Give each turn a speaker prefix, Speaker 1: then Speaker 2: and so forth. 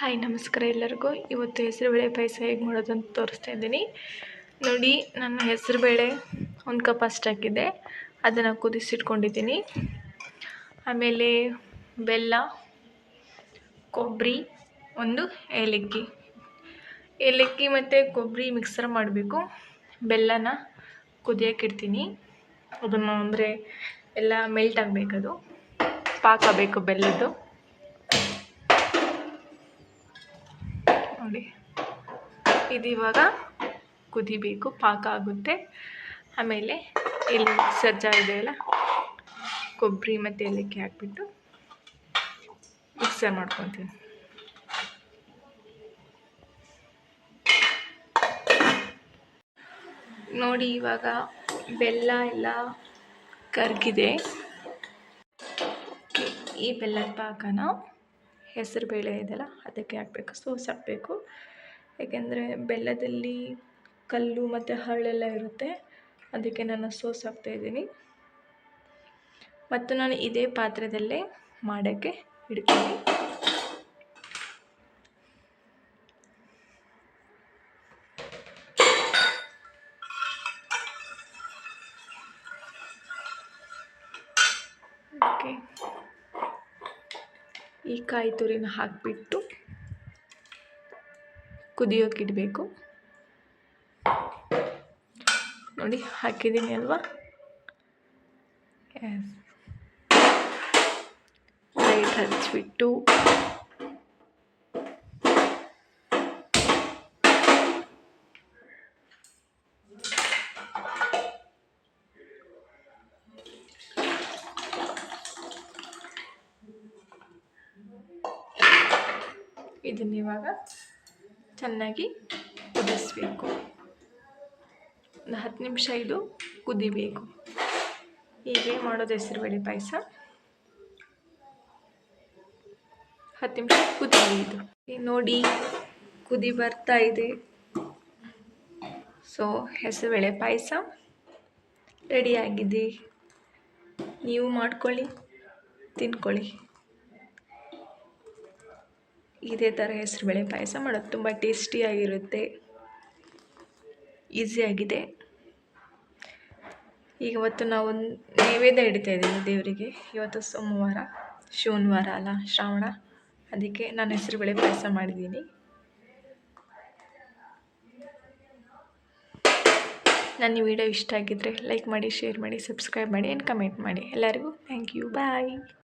Speaker 1: Hi, ನಮಸ್ಕಾರ ಎಲ್ಲರಿಗೂ. ಇವತ್ತು ಹೆಸರುಬೇಳೆ ಪಾಯಸ ಹೇಗೆ ಮಾಡೋದು ಅಂತ ತೋರಿಸ್ತಾ ಇದ್ದೀನಿ. ನೋಡಿ, ನನ್ನ ಹೆಸರುಬೇಳೆ ಒಂದು ಕಪ್ ಅಷ್ಟು ಅದನ್ನು ಕುದಿಸಿಟ್ಕೊಂಡಿದ್ದೀನಿ. ಆಮೇಲೆ ಬೆಲ್ಲ, ಕೊಬ್ಬರಿ, ಒಂದು ಏಲಕ್ಕಿ. ಏಲಕ್ಕಿ ಮತ್ತು ಕೊಬ್ಬರಿ ಮಿಕ್ಸರ್ ಮಾಡಬೇಕು. ಬೆಲ್ಲನ ಕುದಿಯೋಕ್ಕಿಡ್ತೀನಿ ಅದನ್ನು ಅಂದರೆ ಎಲ್ಲ ಮೆಲ್ಟ್ ಆಗಬೇಕದು. ಪಾಕ ಬೇಕು ಬೆಲ್ಲದ್ದು. ನೋಡಿ. ಇದು ಇವಾಗ ಕುದಿಬೇಕು, ಪಾಕ ಆಗುತ್ತೆ. ಆಮೇಲೆ ಇಲ್ಲಿ ಸಜ್ಜಾ ಇದೆಯಲ್ಲ ಕೊಬ್ಬರಿ ಮತ್ತು ಏಲಕ್ಕಿ ಹಾಕ್ಬಿಟ್ಟು ಮಿಕ್ಸರ್ ಮಾಡ್ಕೊತೀನಿ ನೋಡಿ ಇವಾಗ ಬೆಲ್ಲ ಎಲ್ಲ ಕರಗಿದೆ. ಈ ಬೆಲ್ಲದ ಪಾಕನ ಹೆಸರು ಬೇಳೆ ಇದೆಯಲ್ಲ, ಅದಕ್ಕೆ ಹಾಕಬೇಕು. ಸೋಸ್ ಹಾಕಬೇಕು ಏಕೆಂದರೆ ಬೆಲ್ಲದಲ್ಲಿ ಕಲ್ಲು ಮತ್ತು ಹರಳೆಲ್ಲ ಇರುತ್ತೆ, ಅದಕ್ಕೆ ನಾನು ಸೋಸ್ ಹಾಕ್ತಾಯಿದ್ದೀನಿ ಮತ್ತು ನಾನು ಇದೇ ಪಾತ್ರೆದಲ್ಲೇ ಮಾಡೋಕ್ಕೆ ಇಡ್ತೀನಿ. ಓಕೆ. ಈ ಕಾಯಿ ತುರಿನ ಹಾಕಿಬಿಟ್ಟು ಕುದಿಯೋಕ್ಕಿಡಬೇಕು ನೋಡಿ ಹಾಕಿದ್ದೀನಿ ಅಲ್ವಾ? ಎಸ್ ಲೈಟ್ ಹಚ್ಚಿಬಿಟ್ಟು ಇದನ್ನ ಇವಾಗ ಚೆನ್ನಾಗಿ ಕುದಿಸಬೇಕು. ಒಂದು ಹತ್ತು ನಿಮಿಷ ಇದು ಕುದಿಬೇಕು. ಹೀಗೆ ಮಾಡೋದು ಹೆಸರುಬೇಳೆ ಪಾಯಸ. ಹತ್ತು ನಿಮಿಷ ಕುದಿ ಇದು. ನೋಡಿ ಕುದಿ ಬರ್ತಾ ಇದೆ. ಸೊ ಹೆಸರುಬೇಳೆ ಪಾಯಸ ರೆಡಿಯಾಗಿದೆ ನೀವು ಮಾಡ್ಕೊಳ್ಳಿ, ತಿನ್ಕೊಳ್ಳಿ. ಇದೇ ಥರ ಹೆಸರುಬೇಳೆ ಪಾಯಸ ಮಾಡೋದು ತುಂಬ ಟೇಸ್ಟಿಯಾಗಿರುತ್ತೆ. ಈಸಿಯಾಗಿದೆ ಈಗ ಇವತ್ತು ನಾವು ನೈವೇದ್ಯ ಇಡ್ತಾ ಇದ್ದೀವಿ ದೇವರಿಗೆ. ಇವತ್ತು ಸೋಮವಾರ, ಶೋನವಾರ ಅಲ್ಲ, ಶ್ರಾವಣ. ಅದಕ್ಕೆ ನಾನು ಹೆಸರುಬೇಳೆ ಪಾಯಸ ಮಾಡಿದ್ದೀನಿ. ನನ್ನ ವಿಡಿಯೋ ಇಷ್ಟ ಆಗಿದ್ದರೆ ಲೈಕ್ ಮಾಡಿ, ಶೇರ್ ಮಾಡಿ, ಸಬ್ಸ್ಕ್ರೈಬ್ ಮಾಡಿ, ಆ್ಯಂಡ್ ಕಮೆಂಟ್ ಮಾಡಿ. ಎಲ್ಲರಿಗೂ ಥ್ಯಾಂಕ್ ಯು. ಬಾಯ್.